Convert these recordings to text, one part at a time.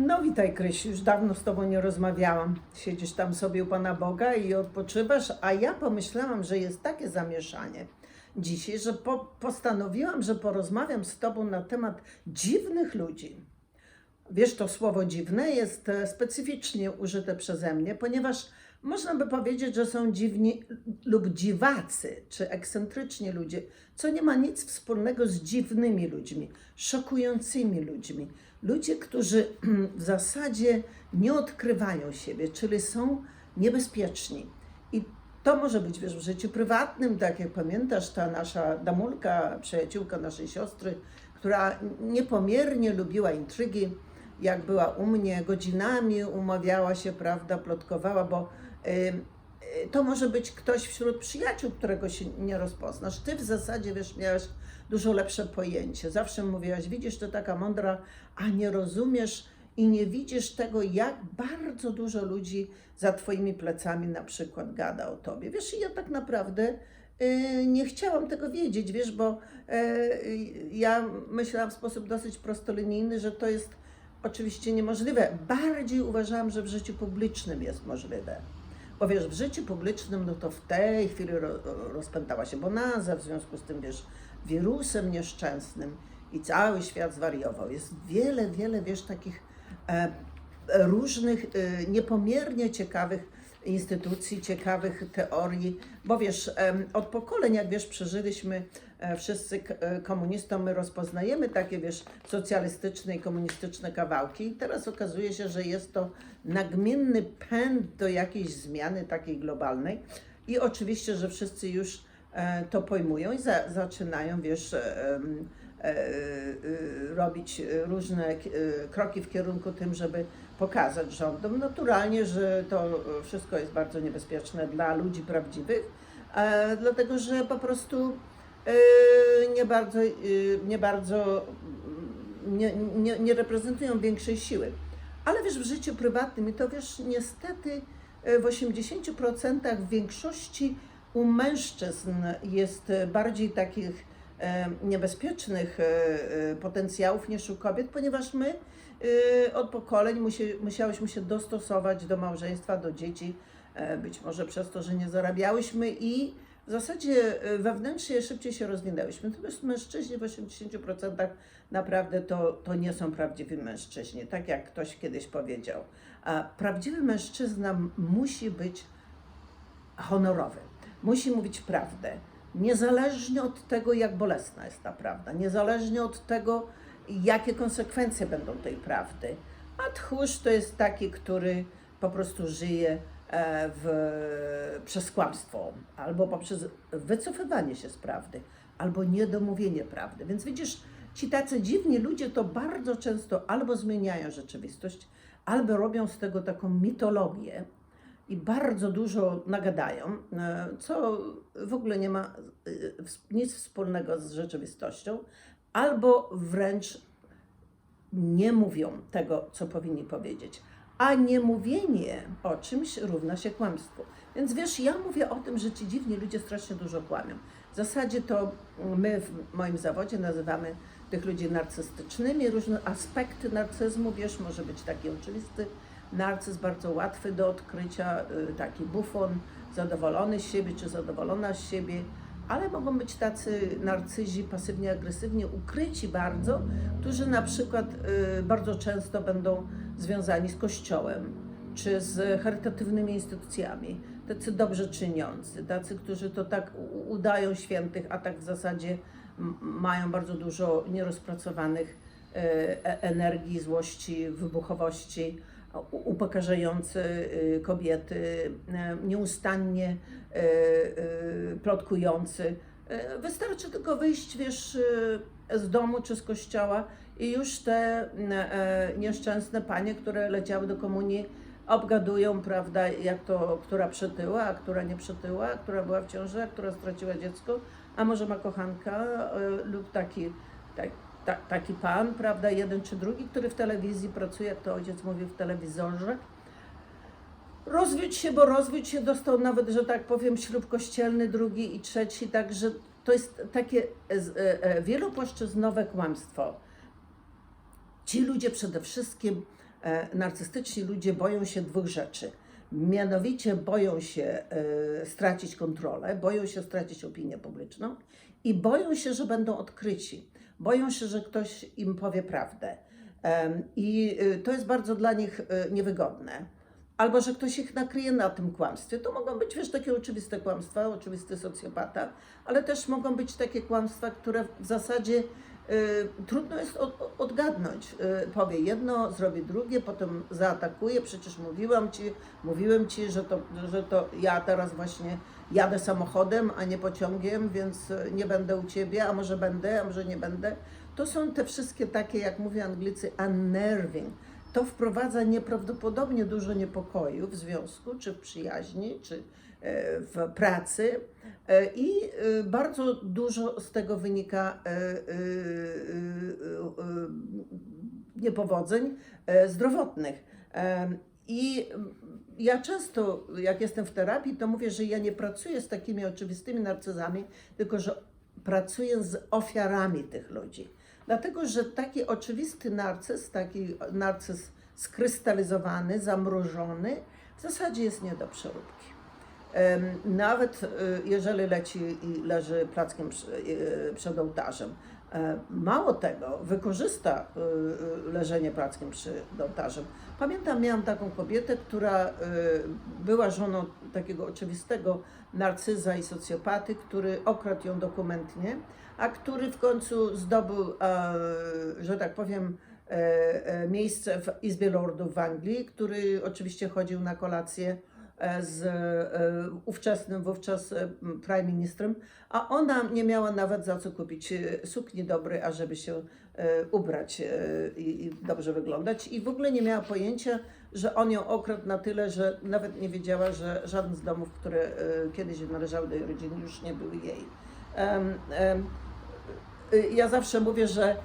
No witaj Krysiu, już dawno z Tobą nie rozmawiałam. Siedzisz tam sobie u Pana Boga i odpoczywasz, a ja pomyślałam, że jest takie zamieszanie dzisiaj, że po, postanowiłam, że porozmawiam z Tobą na temat dziwnych ludzi. Wiesz, to słowo dziwne jest e, specyficznie użyte przeze mnie, ponieważ można by powiedzieć, że są dziwni lub dziwacy, czy ekscentryczni ludzie, co nie ma nic wspólnego z dziwnymi ludźmi, szokującymi ludźmi. Ludzie, którzy w zasadzie nie odkrywają siebie, czyli są niebezpieczni. I to może być, wiesz, w życiu prywatnym, tak jak pamiętasz, ta nasza Damulka, przyjaciółka naszej siostry, która niepomiernie lubiła intrygi, jak była u mnie, godzinami umawiała się, prawda, plotkowała, bo y, y, to może być ktoś wśród przyjaciół, którego się nie rozpoznasz. Ty w zasadzie, wiesz, miałeś dużo lepsze pojęcie. Zawsze mówiłaś, widzisz, to taka mądra, a nie rozumiesz i nie widzisz tego, jak bardzo dużo ludzi za twoimi plecami na przykład gada o tobie. Wiesz, ja tak naprawdę y, nie chciałam tego wiedzieć, wiesz, bo y, ja myślałam w sposób dosyć prostolinijny, że to jest oczywiście niemożliwe. Bardziej uważałam, że w życiu publicznym jest możliwe. Bo wiesz, w życiu publicznym, no to w tej chwili ro, rozpętała się bonaza, w związku z tym, wiesz, wirusem nieszczęsnym i cały świat zwariował. Jest wiele, wiele, wiesz, takich e, różnych, e, niepomiernie ciekawych instytucji, ciekawych teorii, bo wiesz, em, od pokoleń, jak wiesz, przeżyliśmy e, wszyscy e, komunistom, my rozpoznajemy takie, wiesz, socjalistyczne i komunistyczne kawałki i teraz okazuje się, że jest to nagminny pęd do jakiejś zmiany takiej globalnej i oczywiście, że wszyscy już e, to pojmują i za, zaczynają, wiesz, e, e, e, robić różne e, kroki w kierunku tym, żeby pokazać rządom naturalnie, że to e, wszystko jest bardzo niebezpieczne dla ludzi prawdziwych, e, dlatego że po prostu e, nie bardzo, e, nie bardzo mm, nie, nie, nie reprezentują większej siły. Ale wiesz, w życiu prywatnym, i to wiesz, niestety e, w 80% w większości u mężczyzn jest bardziej takich e, niebezpiecznych e, e, potencjałów niż u kobiet, ponieważ my od pokoleń musiałyśmy się dostosować do małżeństwa, do dzieci, być może przez to, że nie zarabiałyśmy i w zasadzie wewnętrznie szybciej się rozwinęłyśmy. Natomiast mężczyźni w 80% naprawdę to, to nie są prawdziwi mężczyźni, tak jak ktoś kiedyś powiedział. A prawdziwy mężczyzna musi być honorowy, musi mówić prawdę, niezależnie od tego, jak bolesna jest ta prawda, niezależnie od tego, jakie konsekwencje będą tej prawdy. A tchórz to jest taki, który po prostu żyje e, w, przez kłamstwo, albo poprzez wycofywanie się z prawdy, albo niedomówienie prawdy. Więc widzisz, ci tacy dziwni ludzie to bardzo często albo zmieniają rzeczywistość, albo robią z tego taką mitologię i bardzo dużo nagadają, e, co w ogóle nie ma e, nic wspólnego z rzeczywistością, albo wręcz nie mówią tego, co powinni powiedzieć. A niemówienie o czymś równa się kłamstwu. Więc wiesz, ja mówię o tym, że ci dziwni ludzie strasznie dużo kłamią. W zasadzie to my w moim zawodzie nazywamy tych ludzi narcystycznymi. Różne aspekty narcyzmu, wiesz, może być taki oczywisty narcyz, bardzo łatwy do odkrycia, y, taki bufon, zadowolony z siebie czy zadowolona z siebie, ale mogą być tacy narcyzi pasywnie agresywnie ukryci bardzo, którzy na przykład y, bardzo często będą związani z kościołem czy z charytatywnymi instytucjami. Tacy dobrze czyniący, tacy, którzy to tak udają świętych, a tak w zasadzie mają bardzo dużo nierozpracowanych y, e- energii, złości, wybuchowości, upokarzający y, kobiety, y, nieustannie y, plotkujący. Wystarczy tylko wyjść, wiesz, z domu czy z kościoła i już te nieszczęsne panie, które leciały do komunii, obgadują, prawda, jak to, która przytyła, a która nie przytyła, a która była w ciąży, a która straciła dziecko, a może ma kochanka lub taki, tak, ta, taki pan, prawda, jeden czy drugi, który w telewizji pracuje, to ojciec mówi w telewizorze. Rozwiódź się, bo rozwiódź się dostał nawet, że tak powiem, ślub kościelny, drugi i trzeci, także to jest takie e, e, wielopłaszczyznowe kłamstwo. Ci ludzie przede wszystkim E, narcystyczni ludzie boją się dwóch rzeczy. Mianowicie boją się e, stracić kontrolę, boją się stracić opinię publiczną i boją się, że będą odkryci. Boją się, że ktoś im powie prawdę. I y, to jest bardzo dla nich y, niewygodne. Albo że ktoś ich nakryje na tym kłamstwie. To mogą być, wiesz, takie oczywiste kłamstwa, oczywisty socjopata, ale też mogą być takie kłamstwa, które w zasadzie trudno jest od, odgadnąć. Y, powie jedno, zrobi drugie, potem zaatakuje. Przecież mówiłam ci, mówiłem ci, że to, że to ja teraz właśnie jadę samochodem, a nie pociągiem, więc y, nie będę u ciebie, a może będę, a może nie będę. To są te wszystkie takie, jak mówią Anglicy, unnerving. To wprowadza nieprawdopodobnie dużo niepokoju w związku, czy w przyjaźni, czy e, w pracy. E, I e, bardzo dużo z tego wynika niepowodzeń zdrowotnych. I ja często, jak jestem w terapii, to mówię, że ja nie pracuję z takimi oczywistymi narcyzami, tylko że pracuję z ofiarami tych ludzi. Dlatego, że taki oczywisty narcyz, taki narcyz skrystalizowany, zamrożony, w zasadzie jest nie do przeróbki. Nawet y, jeżeli leci i leży plackiem y, przed ołtarzem. E, Mało tego, wykorzysta leżenie plackiem przed ołtarzem. Pamiętam, miałam taką kobietę, która była żoną takiego oczywistego narcyza i socjopaty, który okradł ją dokumentnie, a który w końcu zdobył, e, że tak powiem, e, e, miejsce w Izbie Lordów w Anglii, który oczywiście chodził na kolację e, z e, ówczesnym wówczas e, prime ministrem, a ona nie miała nawet za co kupić e, sukni dobrej, ażeby się e, ubrać e, i, dobrze wyglądać i w ogóle nie miała pojęcia, że on ją okradł na tyle, że nawet nie wiedziała, że żaden z domów, które e, kiedyś należały do jej rodziny, już nie były jej. Ja zawsze mówię, że,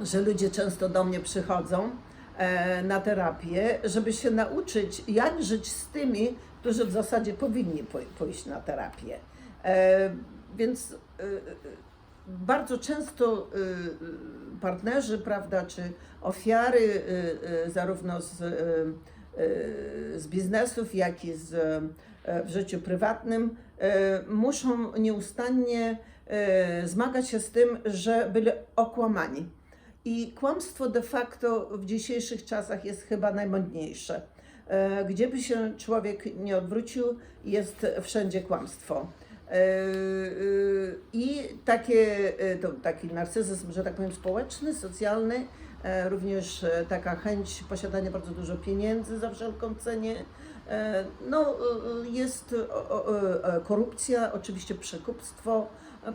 że ludzie często do mnie przychodzą e, na terapię, żeby się nauczyć, jak żyć z tymi, którzy w zasadzie powinni pójść na terapię. E, Więc y, bardzo często partnerzy, prawda, czy ofiary, zarówno z, z biznesów, jak i z, w życiu prywatnym, muszą nieustannie zmagać się z tym, że byli okłamani. I kłamstwo de facto w dzisiejszych czasach jest chyba najmodniejsze. E, Gdzie by się człowiek nie odwrócił, jest wszędzie kłamstwo. E, e, I takie, to taki narcyzm, że tak powiem, społeczny, socjalny, również taka chęć posiadania bardzo dużo pieniędzy za wszelką cenę. No, jest korupcja, oczywiście przekupstwo,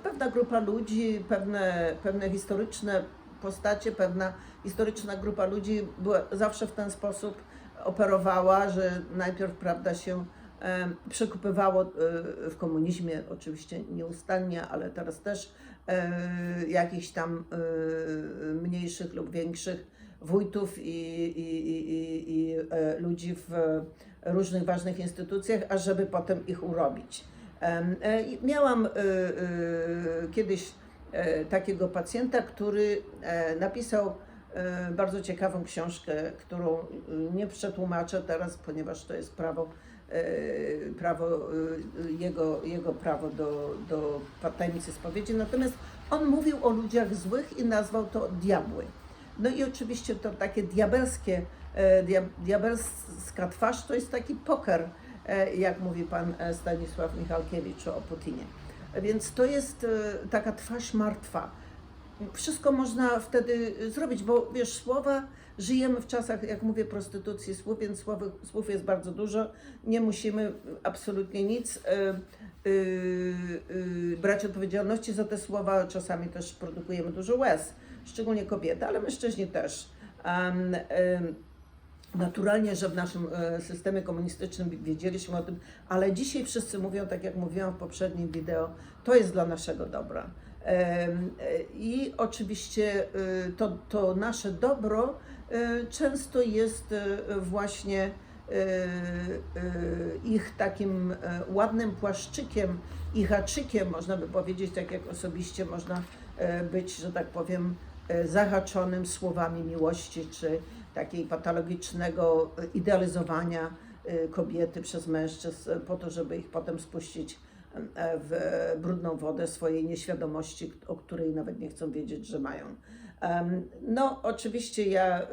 pewna grupa ludzi, pewne, pewne historyczne postacie, pewna historyczna grupa ludzi była zawsze w ten sposób operowała, że najpierw prawda się e, przekupywało e, w komunizmie, oczywiście nieustannie, ale teraz też e, jakichś tam e, mniejszych lub większych wójtów i, i, i, i, e, ludzi w różnych ważnych instytucjach, ażeby potem ich urobić. E, i Miałam e, e, kiedyś e, takiego pacjenta, który e, napisał e, bardzo ciekawą książkę, którą e, nie przetłumaczę teraz, ponieważ to jest prawo, e, prawo e, jego, jego prawo do, do tajemnicy spowiedzi. Natomiast on mówił o ludziach złych i nazwał to diabły. No i oczywiście to takie diabelskie, e, dia, diabelska twarz to jest taki poker, e, jak mówi pan e, Stanisław Michalkiewicz o Putinie. Więc to jest e, taka twarz martwa. Wszystko można wtedy zrobić, bo wiesz, słowa, żyjemy w czasach, jak mówię, prostytucji słów, więc słów, słów jest bardzo dużo. Nie musimy absolutnie nic e, e, e, brać odpowiedzialności za te słowa. Czasami też produkujemy dużo łez, szczególnie kobiety, ale mężczyźni też. Em, Naturalnie, że w naszym e, systemie komunistycznym wiedzieliśmy o tym, ale dzisiaj wszyscy mówią, tak jak mówiłam w poprzednim wideo, to jest dla naszego dobra. E, I oczywiście e, to, to nasze dobro często jest właśnie ich takim ładnym płaszczykiem i haczykiem, można by powiedzieć, tak jak osobiście można być, że tak powiem, zahaczonym słowami miłości, czy takiej patologicznego idealizowania e, kobiety przez mężczyzn e, po to, żeby ich potem spuścić e, w brudną wodę swojej nieświadomości, o której nawet nie chcą wiedzieć, że mają. No, oczywiście ja y,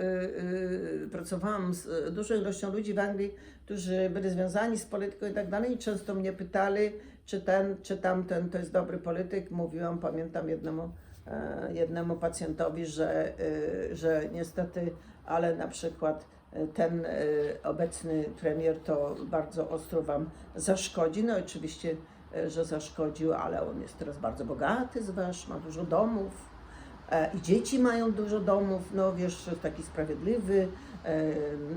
y, pracowałam z y, dużą ilością ludzi w Anglii, którzy byli związani z polityką i tak dalej i często mnie pytali, czy ten, czy tamten to jest dobry polityk. Mówiłam, pamiętam jednemu, jednemu pacjentowi, że, y, że niestety, ale na przykład y, ten obecny premier to bardzo ostro Wam zaszkodzi. No oczywiście, że zaszkodził, ale on jest teraz bardzo bogaty, zważ, ma dużo domów. E, I dzieci mają dużo domów, no wiesz, taki sprawiedliwy, e,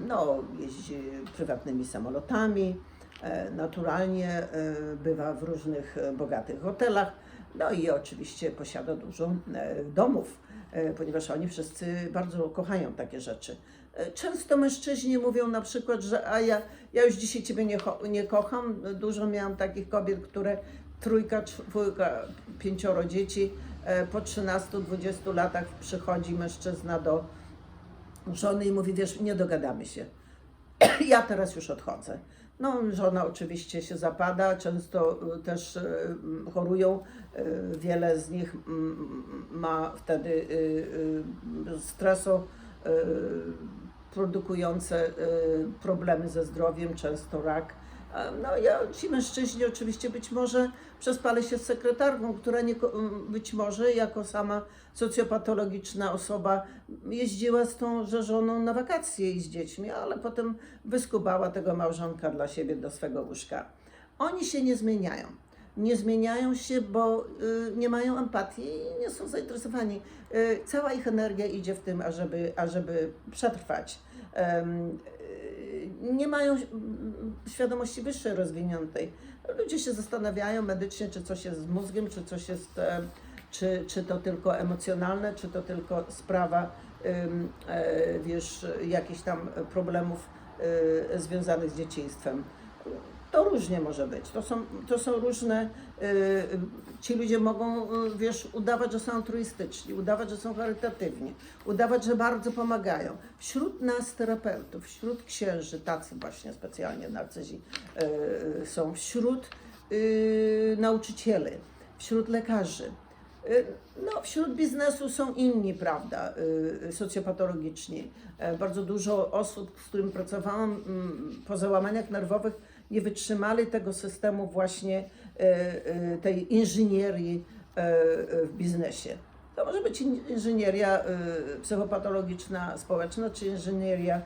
no jeździ prywatnymi samolotami, e, naturalnie e, bywa w różnych e, bogatych hotelach, no i oczywiście posiada dużo e, domów, e, ponieważ oni wszyscy bardzo kochają takie rzeczy. E, Często mężczyźni mówią na przykład, że a ja, ja już dzisiaj Ciebie nie, nie kocham. Dużo miałam takich kobiet, które trójka, czwórka, pięcioro dzieci, po 13-20 latach przychodzi mężczyzna do żony i mówi, wiesz, nie dogadamy się. Ja teraz już odchodzę. No, żona oczywiście się zapada, często y, też y, chorują. Y, Wiele z nich ma wtedy stresu y, produkujące problemy ze zdrowiem, często rak. No, ja, ci mężczyźni oczywiście być może przespali się z sekretarką, która nie, być może jako sama socjopatologiczna osoba jeździła z tą żoną na wakacje i z dziećmi, ale potem wyskubała tego małżonka dla siebie do swego łóżka. Oni się nie zmieniają. Nie zmieniają się, bo y, nie mają empatii i nie są zainteresowani. Y, cała ich energia idzie w tym, ażeby, ażeby przetrwać. Y, nie mają świadomości wyższej, rozwiniętej. Ludzie się zastanawiają medycznie, czy coś jest z mózgiem, czy coś jest, e, czy, czy to tylko emocjonalne, czy to tylko sprawa, e, wiesz, jakichś tam problemów e, związanych z dzieciństwem. To różnie może być. To są, to są różne. y, y, ci ludzie mogą, y, wiesz, udawać, że są altruistyczni, udawać, że są charytatywni, udawać, że bardzo pomagają. Wśród nas, terapeutów, wśród księży, tacy właśnie specjalnie narcyzi są, wśród nauczycieli, wśród lekarzy. No, wśród biznesu są inni, prawda, socjopatologiczni. E, Bardzo dużo osób, z którymi pracowałam mm, po załamaniach nerwowych, nie wytrzymali tego systemu właśnie e, e, tej inżynierii e, w biznesie. To może być in- inżynieria psychopatologiczna, społeczna, czy inżynieria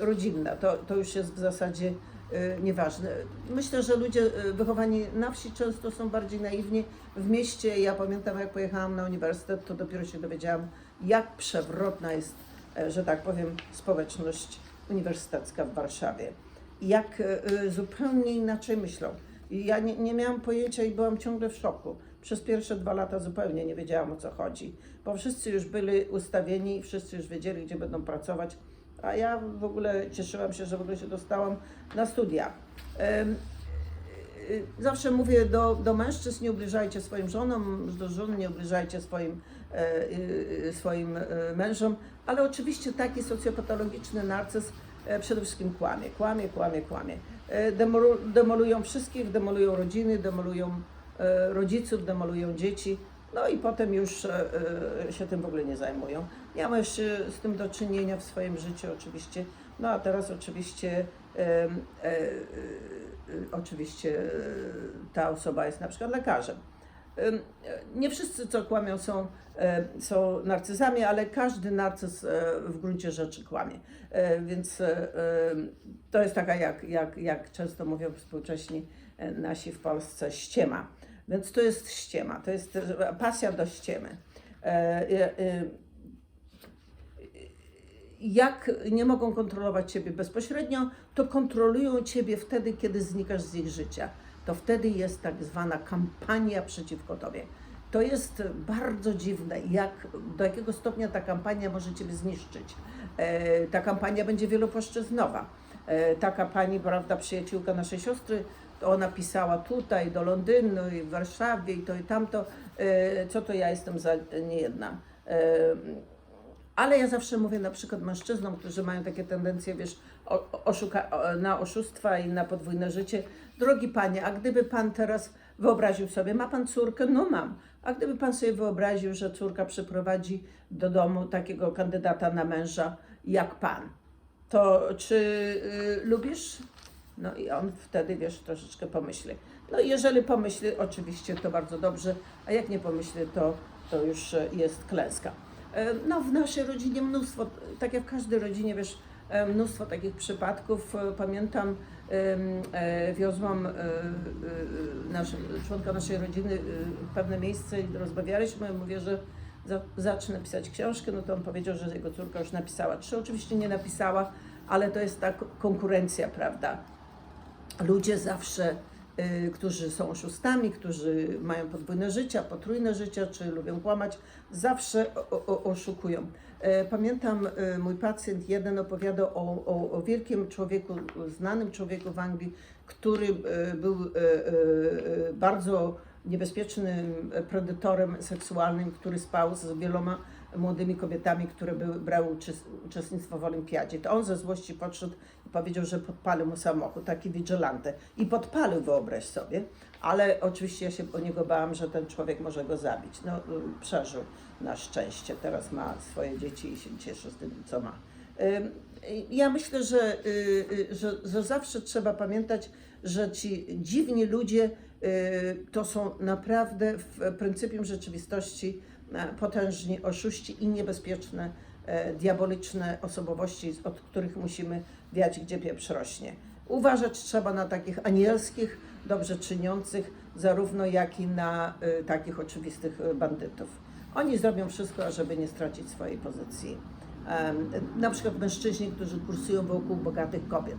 rodzinna. To, to już jest w zasadzie nieważne. Myślę, że ludzie wychowani na wsi często są bardziej naiwni. W mieście, ja pamiętam jak pojechałam na uniwersytet, to dopiero się dowiedziałam, jak przewrotna jest, że tak powiem, społeczność uniwersytecka w Warszawie. Jak e, e, zupełnie inaczej myślą. Ja nie, nie miałam pojęcia i byłam ciągle w szoku. Przez pierwsze dwa lata zupełnie nie wiedziałam o co chodzi, bo wszyscy już byli ustawieni, wszyscy już wiedzieli, gdzie będą pracować, a ja w ogóle cieszyłam się, że w ogóle się dostałam na studia. Y, Zawsze mówię do, do mężczyzn, nie ubliżajcie swoim żonom, do żon nie ubliżajcie swoim, e, swoim e, mężom, ale oczywiście taki socjopatologiczny narcyz e, przede wszystkim kłamie, kłamie, kłamie, kłamie. E, Demolu, demolują wszystkich, demolują rodziny, demolują e, rodziców, demolują dzieci, no i potem już e, e, się tym w ogóle nie zajmują. Miałam już e, z tym do czynienia w swoim życiu oczywiście, no a teraz oczywiście e, e, e, oczywiście e, ta osoba jest na przykład lekarzem. E, Nie wszyscy, co kłamią, są, e, są narcyzami, ale każdy narcyz e, w gruncie rzeczy kłamie. Więc to jest taka, jak, jak, jak często mówią współcześni nasi w Polsce, ściema. Więc to jest ściema, to jest pasja do ściemy. Jak nie mogą kontrolować Ciebie bezpośrednio, to kontrolują Ciebie wtedy, kiedy znikasz z ich życia. To wtedy jest tak zwana kampania przeciwko Tobie. To jest bardzo dziwne, jak, do jakiego stopnia ta kampania może Ciebie zniszczyć. E, ta kampania będzie wielopłaszczyznowa. E, taka pani, prawda, przyjaciółka naszej siostry, ona pisała tutaj, do Londynu i w Warszawie i to i tamto, e, co to ja jestem za niejedna. Ale ja zawsze mówię na przykład mężczyznom, którzy mają takie tendencje, wiesz, oszuka, na oszustwa i na podwójne życie. Drogi panie, a gdyby pan teraz wyobraził sobie, ma pan córkę? No mam. A gdyby pan sobie wyobraził, że córka przyprowadzi do domu takiego kandydata na męża jak pan, to czy y, lubisz? No i on wtedy, wiesz, troszeczkę pomyśli. No i jeżeli pomyśli, oczywiście to bardzo dobrze, a jak nie pomyśli, to, to już jest klęska. E, No w naszej rodzinie mnóstwo, tak jak w każdej rodzinie, wiesz, e, mnóstwo takich przypadków. E, Pamiętam, wiozłam nasz, członka naszej rodziny w pewne miejsce i rozmawialiśmy. Mówię, że za, zacznę pisać książkę, no to on powiedział, że jego córka już napisała trzy. Oczywiście nie napisała, ale to jest ta konkurencja, prawda? ludzie zawsze, którzy są oszustami, którzy mają podwójne życia, potrójne życia, czy lubią kłamać, zawsze oszukują. E, Pamiętam, y, mój pacjent jeden opowiadał o, o, o wielkim człowieku, znanym człowieku w Anglii, który y, był y, y, y, bardzo niebezpiecznym predatorem seksualnym, który spał z wieloma młodymi kobietami, które były, brały uczes- uczestnictwo w olimpiadzie. To on ze złości podszedł powiedział, że podpalił mu samochód, taki vigilante. I podpalił, wyobraź sobie. Ale oczywiście ja się o niego bałam, że ten człowiek może go zabić. No, przeżył na szczęście. Teraz ma swoje dzieci i się cieszy z tym, co ma. Ja myślę, że, y, y, że, że zawsze trzeba pamiętać, że ci dziwni ludzie y, to są naprawdę w pryncypium rzeczywistości e, potężni oszuści i niebezpieczne, diaboliczne osobowości, od których musimy wiać, gdzie pieprz rośnie. Uważać trzeba na takich anielskich, dobrze czyniących, zarówno jak i na y, takich oczywistych y, bandytów. Oni zrobią wszystko, ażeby nie stracić swojej pozycji. Na przykład mężczyźni, którzy kursują wokół bogatych kobiet.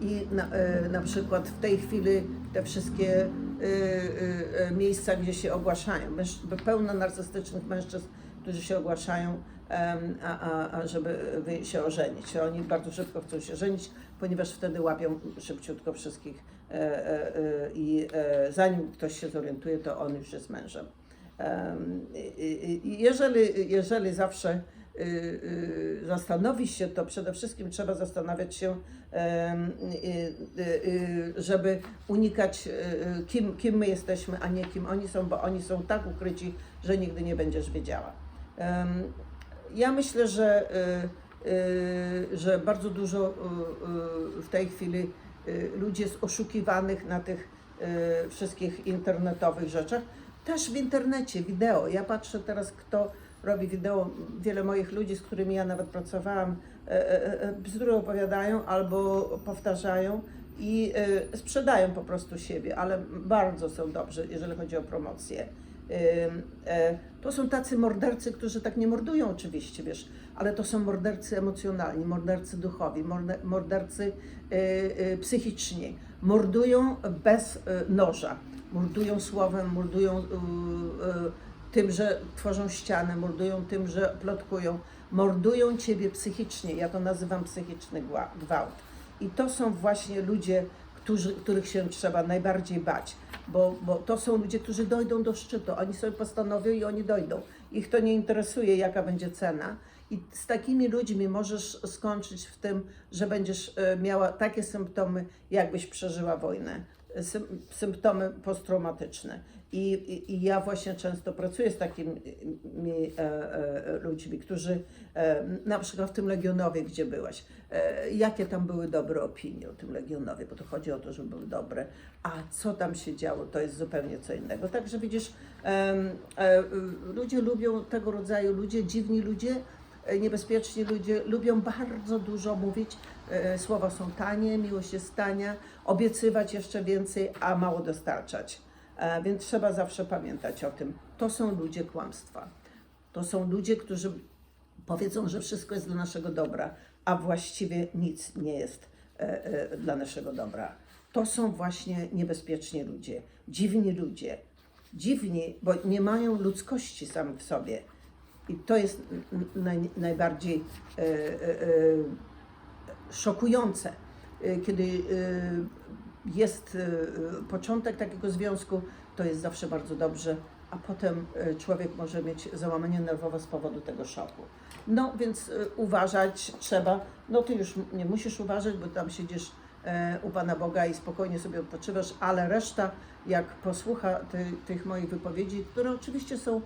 I na, e, na przykład w tej chwili te wszystkie e, e, e, miejsca, gdzie się ogłaszają, pełno narcystycznych mężczyzn, którzy się ogłaszają, a, a, a żeby się ożenić. Oni bardzo szybko chcą się żenić, ponieważ wtedy łapią szybciutko wszystkich e, e, e, i zanim ktoś się zorientuje, to on już jest mężem. Jeżeli, jeżeli zawsze y, y, zastanowić się, to przede wszystkim trzeba zastanawiać się, y, żeby unikać, kim, kim my jesteśmy, a nie kim oni są, bo oni są tak ukryci, że nigdy nie będziesz wiedziała. Ja myślę, że, y, y, że bardzo dużo y, w tej chwili ludzi jest oszukiwanych na tych wszystkich internetowych rzeczach. Też w internecie, wideo. Ja patrzę teraz, kto robi wideo. Wiele moich ludzi, z którymi ja nawet pracowałam, e, e, e, bzdury opowiadają albo powtarzają i sprzedają po prostu siebie, ale bardzo są dobrzy, jeżeli chodzi o promocję. To są tacy mordercy, którzy tak nie mordują oczywiście, wiesz, ale to są mordercy emocjonalni, mordercy duchowi, morde- mordercy e, e, psychiczni. Mordują bez e, noża, mordują słowem, mordują e, e, tym, że tworzą ścianę, mordują tym, że plotkują, mordują ciebie psychicznie. Ja to nazywam psychiczny gwałt. I to są właśnie ludzie, którzy, których się trzeba najbardziej bać, bo, bo to są ludzie, którzy dojdą do szczytu. Oni sobie postanowią i oni dojdą. Ich to nie interesuje, jaka będzie cena. I z takimi ludźmi możesz skończyć w tym, że będziesz e, miała takie symptomy, jakbyś przeżyła wojnę. Sym, symptomy posttraumatyczne. I, i, I ja właśnie często pracuję z takimi e, e, ludźmi, którzy e, na przykład w tym Legionowie, gdzie byłaś, e, jakie tam były dobre opinie o tym Legionowie, bo to chodzi o to, żeby były dobre, a co tam się działo, to jest zupełnie co innego. Także widzisz, em, e, ludzie lubią tego rodzaju ludzie, dziwni ludzie, e, niebezpieczni ludzie, lubią bardzo dużo mówić, e, słowa są tanie, miłość jest tania, obiecywać jeszcze więcej, a mało dostarczać. E, Więc trzeba zawsze pamiętać o tym. To są ludzie kłamstwa. To są ludzie, którzy powiedzą, że wszystko jest dla naszego dobra, a właściwie nic nie jest e, e, dla naszego dobra. To są właśnie niebezpieczni ludzie, dziwni ludzie. Dziwni, bo nie mają ludzkości sami w sobie. I to jest naj, najbardziej e, e, e, szokujące, y, kiedy y, jest y, początek takiego związku, to jest zawsze bardzo dobrze, a potem człowiek może mieć załamanie nerwowe z powodu tego szoku. No więc uważać trzeba. No ty już nie musisz uważać, bo tam siedzisz u Pana Boga i spokojnie sobie odpoczywasz, ale reszta, jak posłucha ty, tych moich wypowiedzi, które oczywiście są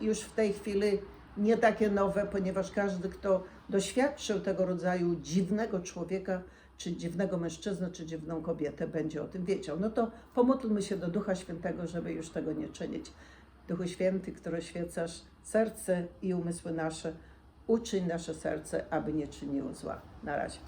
już w tej chwili nie takie nowe, ponieważ każdy, kto doświadczył tego rodzaju dziwnego człowieka, czy dziwnego mężczyznę, czy dziwną kobietę, będzie o tym wiedział. No to pomódlmy się do Ducha Świętego, żeby już tego nie czynić. Duchu Święty, który oświecasz serce i umysły nasze, uczyń nasze serce, aby nie czyniło zła. Na razie.